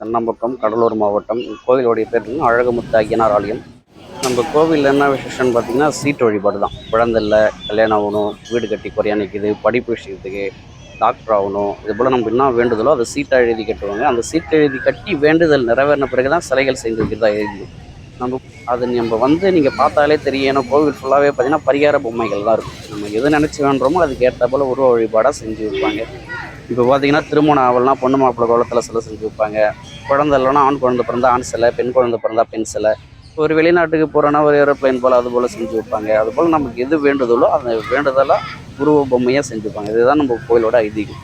கண்ணம்பக்கம் கடலூர் மாவட்டம். கோவிலுடைய பேர் வந்து ஐயனார் ஆலயம். நம்ம கோவிலில் என்ன விசேஷம்னு பார்த்திங்கன்னா சீட்டு வழிபாடு தான். குழந்தைல கல்யாணம் ஆகணும் வீடு கட்டி குறையா நிற்கிது படிப்பு விஷயத்துக்கு டாக்டர் ஆகணும். இது போல் நம்ம என்ன வேண்டுதலோ அதை சீட்டை எழுதி கட்டுவாங்க. அந்த சீட்டை எழுதி கட்டி வேண்டுதல் நிறைவேறின பிறகு தான் சிலைகள் செய்து வைக்கிறதா எழுதி நம்ம அது நம்ம வந்து நீங்கள் பார்த்தாலே தெரியும். ஏன்னா கோவில் ஃபுல்லாகவே பார்த்திங்கன்னா பரிகார பொம்மைகள் தான் இருக்கும். நம்ம எது நினச்சி வேண்டுறோமோ அதுக்கு ஏற்ற போல் உருவ வழிபாடாக செஞ்சு வைப்பாங்க. இப்போ பார்த்தீங்கன்னா திருமணம் ஆவல்னா பொண்ணு மாப்பிள்ளை கோலத்தில் சிலை செஞ்சு வைப்பாங்க. குழந்தை இல்லைன்னா ஆண் குழந்தை பிறந்தா ஆண் சிலை பெண் குழந்த பிறந்தா பெண் சிலை. ஒரு வெளிநாட்டுக்கு போகிறோன்னா ஒரு ஏரோப்ளைன் போல் அது போல் செஞ்சு வைப்பாங்க. அதுபோல் நமக்கு எது வேண்டுதலோ அந்த வேண்டுதலாக உருவ பொம்மையாக செஞ்சுப்பாங்க இதுதான் நம்ம கோயிலோட ஐதீகம்.